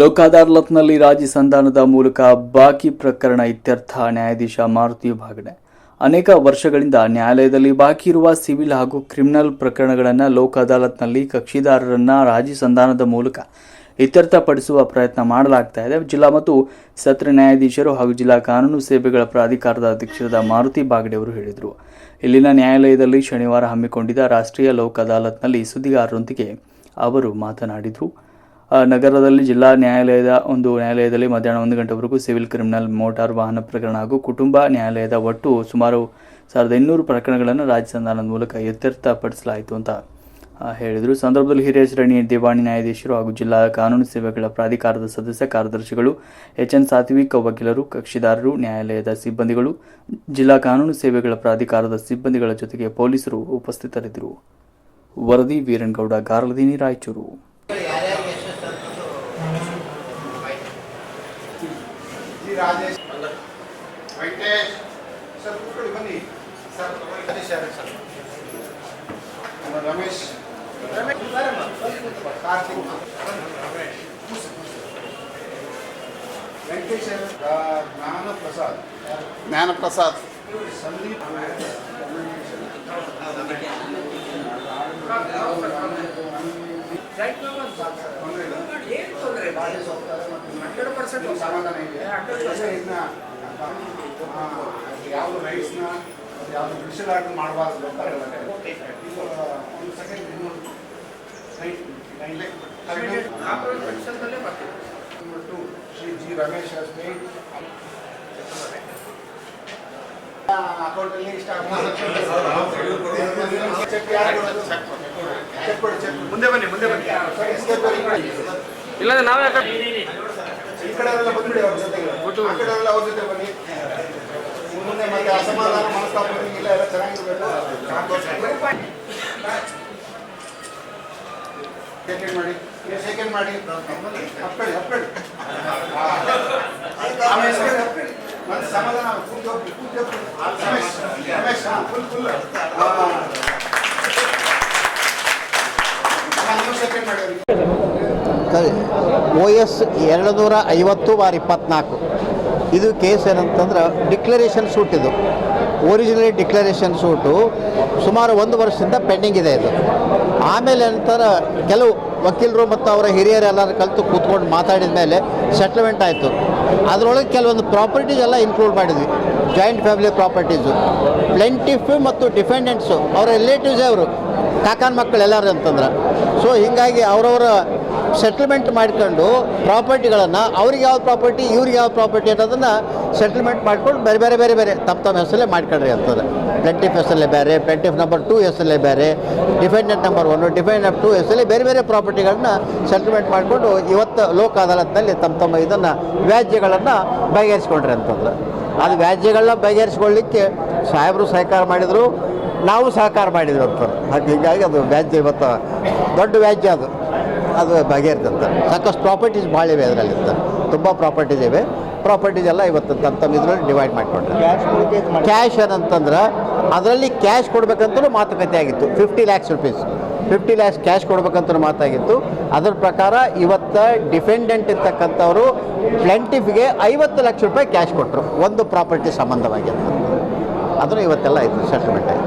ಲೋಕ ಅದಾಲತ್ನಲ್ಲಿ ರಾಜಿ ಸಂಧಾನದ ಮೂಲಕ ಬಾಕಿ ಪ್ರಕರಣ ಇತ್ಯರ್ಥ ನ್ಯಾಯಾಧೀಶ ಮಾರುತಿ ಭಾಗಡೆ ಅನೇಕ ವರ್ಷಗಳಿಂದ ನ್ಯಾಯಾಲಯದಲ್ಲಿ ಬಾಕಿ ಇರುವ ಸಿವಿಲ್ ಹಾಗೂ ಕ್ರಿಮಿನಲ್ ಪ್ರಕರಣಗಳನ್ನು ಲೋಕ ಅದಾಲತ್ನಲ್ಲಿ ಕಕ್ಷಿದಾರರನ್ನ ರಾಜಿ ಸಂಧಾನದ ಮೂಲಕ ಇತ್ಯರ್ಥಪಡಿಸುವ ಪ್ರಯತ್ನ ಮಾಡಲಾಗ್ತಾ ಇದೆ. ಜಿಲ್ಲಾ ಮತ್ತು ಸತ್ರ ನ್ಯಾಯಾಧೀಶರು ಹಾಗೂ ಜಿಲ್ಲಾ ಕಾನೂನು ಸೇವೆಗಳ ಪ್ರಾಧಿಕಾರದ ಅಧ್ಯಕ್ಷರಾದ ಮಾರುತಿ ಬಾಗಡೆ ಅವರು ಹೇಳಿದರು. ಇಲ್ಲಿನ ನ್ಯಾಯಾಲಯದಲ್ಲಿ ಶನಿವಾರ ಹಮ್ಮಿಕೊಂಡಿದ್ದ ರಾಷ್ಟ್ರೀಯ ಲೋಕ ಅದಾಲತ್ನಲ್ಲಿ ಸುದ್ದಿಗಾರರೊಂದಿಗೆ ಅವರು ಮಾತನಾಡಿದರು. ನಗರದಲ್ಲಿ ಜಿಲ್ಲಾ ನ್ಯಾಯಾಲಯದ ಒಂದು ನ್ಯಾಯಾಲಯದಲ್ಲಿ ಮಧ್ಯಾಹ್ನ ಒಂದು ಗಂಟೆವರೆಗೂ ಸಿವಿಲ್ ಕ್ರಿಮಿನಲ್ ಮೋಟಾರ್ ವಾಹನ ಪ್ರಕರಣ ಹಾಗೂ ಕುಟುಂಬ ನ್ಯಾಯಾಲಯದ ಒಟ್ಟು ಸುಮಾರು ಸಾವಿರದ ಇನ್ನೂರು ಪ್ರಕರಣಗಳನ್ನು ರಾಜ್ಯ ಸಂಧಾನದ ಮೂಲಕ ಇತ್ಯರ್ಥಪಡಿಸಲಾಯಿತು ಅಂತ ಹೇಳಿದರು. ಸಂದರ್ಭದಲ್ಲಿ ಹಿರಿಯ ಶ್ರೇಣಿ ದಿವಾಣಿ ನ್ಯಾಯಾಧೀಶರು ಹಾಗೂ ಜಿಲ್ಲಾ ಕಾನೂನು ಸೇವೆಗಳ ಪ್ರಾಧಿಕಾರದ ಸದಸ್ಯ ಕಾರ್ಯದರ್ಶಿಗಳು ಎಚ್ ಎನ್ ಸಾತ್ವಿಕ್, ವಕೀಲರು, ಕಕ್ಷಿದಾರರು, ನ್ಯಾಯಾಲಯದ ಸಿಬ್ಬಂದಿಗಳು, ಜಿಲ್ಲಾ ಕಾನೂನು ಸೇವೆಗಳ ಪ್ರಾಧಿಕಾರದ ಸಿಬ್ಬಂದಿಗಳ ಜೊತೆಗೆ ಪೊಲೀಸರು ಉಪಸ್ಥಿತರಿದ್ದರು. ವರದಿ ವೀರನ್ಗೌಡ ಗಾರ್ಲದಿನಿ ರಾಯಚೂರು. రాజేష్ వెంకటేష్ సార్ కూర్చోండి ఇవ్వండి sir sir Ramesh Karthik Venkateshwara Gnanaprasad Gnanaprasad Sandeep Rameshwara hundred percent ಸಮಾಧಾನ ಇದೆ ಇದನ್ನ ಯಾವ ಯಾವುದು ರೈಸ್ನ ಯಾವುದು ಬಿಸಿಲು ಆರ್ಡರ್ ಮಾಡಬಾರ್ದು ಅಂತ ಒಂದು ಸೆಕೆಂಡ್ ಇನ್ನೊಂದು two Shri G Ramesh has ಮುಂದೆ ಬನ್ನಿ ಮುಂದೆ ಬನ್ನಿ. ಇಲ್ಲಾಂದ್ರೆ ನಾವೇ ಈ ಕಡೆ ಎಲ್ಲ ಬಂದ್ಬಿಡಿ ಅವ್ರ ಜೊತೆಗೆ. ಆ ಕಡೆ ಎಲ್ಲ ಅವ್ರ ಜೊತೆ ಬನ್ನಿ. ಮುಂದೆ ಮತ್ತೆ ಅಸಮಾಧಾನ ಮನಸ್ತಾಪ ಇಲ್ಲ ಎಲ್ಲ ಚೆನ್ನಾಗಿರ್ಬೇಕು. ಮಾಡಿ. ಸೆಕೆಂಡ್ ಮಾಡಿ. ಅಪ್ಪಳಿ ಅಪ್ಪಳಿ ಆಮೇಲೆ. ಓ ಎಸ್ ಎರಡು ನೂರ ಐವತ್ತು ಬಾರ್ ಇಪ್ಪತ್ನಾಲ್ಕು. ಇದು ಕೇಸ್ ಏನಂತಂದ್ರೆ ಡಿಕ್ಲರೇಷನ್ ಸೂಟ್ ಇದು. ಒರಿಜಿನಲಿ ಡಿಕ್ಲರೇಷನ್ ಸೂಟು ಸುಮಾರು ಒಂದು ವರ್ಷದಿಂದ ಪೆಂಡಿಂಗ್ ಇದೆ ಇದು. ಆಮೇಲೆ ಏನಂತಾರೆ, ಕೆಲವು ವಕೀಲರು ಮತ್ತು ಅವರ ಹಿರಿಯರೆಲ್ಲರೂ ಕಲಿತು ಕೂತ್ಕೊಂಡು ಮಾತಾಡಿದ ಮೇಲೆ ಸೆಟ್ಲ್ಮೆಂಟ್ ಆಯಿತು. ಅದರೊಳಗೆ ಕೆಲವೊಂದು ಪ್ರಾಪರ್ಟೀಸ್ ಎಲ್ಲ ಇನ್ಕ್ಲೂಡ್ ಮಾಡಿದ್ವಿ. ಜಾಯಿಂಟ್ ಫ್ಯಾಮಿಲಿ ಪ್ರಾಪರ್ಟೀಸು ಪ್ಲೆಂಟಿಫ್ ಮತ್ತು ಡಿಫೆಂಡೆಂಟ್ಸು ಅವರ ರಿಲೇಟಿವ್ಸೇ ಅವರು, ಕಾಕನ ಮಕ್ಕಳು ಎಲ್ಲರೂ ಅಂತಂದ್ರೆ. ಸೊ ಹೀಗಾಗಿ ಅವರವರ ಸೆಟ್ಲ್ಮೆಂಟ್ ಮಾಡ್ಕೊಂಡು ಪ್ರಾಪರ್ಟಿಗಳನ್ನು ಅವ್ರಿಗೆ ಯಾವ ಪ್ರಾಪರ್ಟಿ ಇವ್ರಿಗೆ ಯಾವ ಪ್ರಾಪರ್ಟಿ ಅನ್ನೋದನ್ನು ಸೆಟ್ಲ್ಮೆಂಟ್ ಮಾಡ್ಕೊಂಡು ಬೇರೆ ಬೇರೆ ಬೇರೆ ಬೇರೆ ತಮ್ಮ ತಮ್ಮ ಹೆಸರಲ್ಲೇ ಮಾಡ್ಕೊಳ್ರಿ ಅಂತಂದ್ರೆ ಪ್ಲೆಂಟಿಫ್ ಹೆಸರಲ್ಲೇ ಬೇರೆ ಪ್ಲೆಂಟಿಫ್ ನಂಬರ್ ಟೂ ಹೆಸರಲ್ಲೇ ಬೇರೆ defendant number one defendant two ಹೆಸರಲ್ಲಿ ಬೇರೆ ಬೇರೆ ಪ್ರಾಪರ್ಟಿಗಳನ್ನ ಸೆಟ್ಲ್ಮೆಂಟ್ ಮಾಡಿಕೊಂಡು ಇವತ್ತು ಲೋಕ ಅದಾಲತ್ನಲ್ಲಿ ತಮ್ಮ ತಮ್ಮ ಇದನ್ನು ವ್ಯಾಜ್ಯಗಳನ್ನು ಬಗೆಹರಿಸ್ಕೊಂಡ್ರಿ ಅಂತಂದ್ರೆ ಅದು ವ್ಯಾಜ್ಯಗಳನ್ನ ಬಗೆಹರಿಸ್ಕೊಳ್ಳಿಕ್ಕೆ ಸಾಹೇಬರು ಸಹಕಾರ ಮಾಡಿದರು, ನಾವು ಸಹಕಾರ ಮಾಡಿದ್ರು ಅಂತ ಹಾಗೆ ಹೀಗಾಗಿ ಅದು ವ್ಯಾಜ್ಯ ಇವತ್ತು ದೊಡ್ಡ ವ್ಯಾಜ್ಯ ಅದು. ಅದು ಬಗೆಹರಿತಂತ ಸಾಕಷ್ಟು ಪ್ರಾಪರ್ಟೀಸ್ ಭಾಳ ಇವೆ ಅದರಲ್ಲಿ ಅಂತ ತುಂಬ ಪ್ರಾಪರ್ಟೀಸ್ ಇವೆ. ಪ್ರಾಪರ್ಟೀಸ್ ಎಲ್ಲ ಇವತ್ತು ತಮ್ಮ ತಮ್ಮ ಇದರಲ್ಲಿ ಡಿವೈಡ್ ಮಾಡಿಕೊಂಡ್ರೆ. ಕ್ಯಾಶ್ ಏನಂತಂದ್ರೆ ಅದರಲ್ಲಿ ಕ್ಯಾಶ್ ಕೊಡ್ಬೇಕಂತಲೂ ಮಾತುಕತೆ ಆಗಿತ್ತು. Fifty lakhs rupees fifty lakhs cash ಕೊಡ್ಬೇಕಂತ ಮಾತಾಗಿತ್ತು. ಅದರ ಪ್ರಕಾರ ಇವತ್ತು ಡಿಫೆಂಡೆಂಟ್ ಇರ್ತಕ್ಕಂಥವರು ಪ್ಲೆಂಟಿಫ್ಗೆ ಐವತ್ತು ಲಕ್ಷ ರೂಪಾಯಿ ಕ್ಯಾಶ್ ಕೊಟ್ಟರು ಒಂದು ಪ್ರಾಪರ್ಟಿ ಸಂಬಂಧವಾಗಿ ಅಂತ ಅದನ್ನು ಇವತ್ತೆಲ್ಲ ಆಯಿತು ಸೆಟಲ್ಮೆಂಟ್ ಆಯಿತು.